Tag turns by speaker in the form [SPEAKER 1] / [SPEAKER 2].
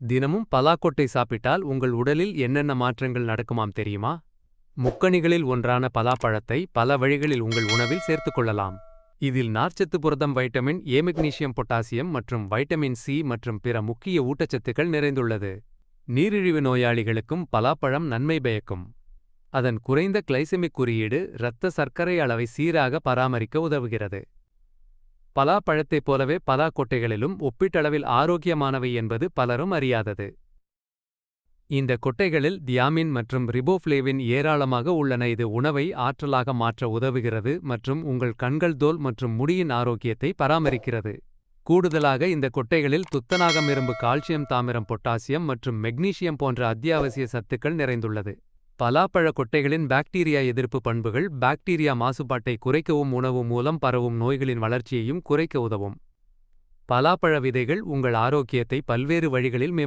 [SPEAKER 1] தினமும் பலாக்கொட்டை சாப்பிட்டால் உங்கள் உடலில் என்னென்ன மாற்றங்கள் நடக்குமாம் தெரியுமா? முக்கணிகளில் ஒன்றான பலாப்பழத்தை பல வழிகளில் உங்கள் உணவில் சேர்த்துக்கொள்ளலாம் இதில் நார்ச்சத்து புரதம் வைட்டமின் ஏ மெக்னீசியம் பொட்டாசியம் மற்றும் வைட்டமின் சி மற்றும் பிற முக்கிய ஊட்டச்சத்துக்கள் நிறைந்துள்ளது. நீரிழிவு நோயாளிகளுக்கும் பலாப்பழம் நன்மை பயக்கும். அதன் குறைந்த கிளைசெமிக் குறியீடு இரத்த சர்க்கரை அளவை சீராக பராமரிக்க உதவுகிறது. பலாப்பழத்தைப் போலவே பலா கொட்டைகளிலும் ஒப்பீட்டளவில் ஆரோக்கியமானவை என்பது பலரும் அறியாதது. இந்த கொட்டைகளில் தியாமின் மற்றும் ரிபோஃப்ளேவின் ஏராளமாக உள்ளன. இது உணவை ஆற்றலாக மாற்ற உதவுகிறது மற்றும் உங்கள் கண்கள் தோல் மற்றும் முடியின் ஆரோக்கியத்தை பராமரிக்கிறது. கூடுதலாக இந்த கொட்டைகளில் துத்தநாகம் இரும்பு கால்சியம் தாமிரம் பொட்டாசியம் மற்றும் மெக்னீசியம் போன்ற அத்தியாவசிய சத்துக்கள் நிறைந்துள்ளது. பலாப்பழ கொட்டைகளின் பாக்டீரியா எதிர்ப்பு பண்புகள் பாக்டீரியா மாசுபாட்டை குறைக்கவும் உணவு மூலம் பரவும் நோய்களின் வளர்ச்சியையும் குறைக்க உதவும். பலாப்பழ விதைகள் உங்கள் ஆரோக்கியத்தை பல்வேறு வழிகளில்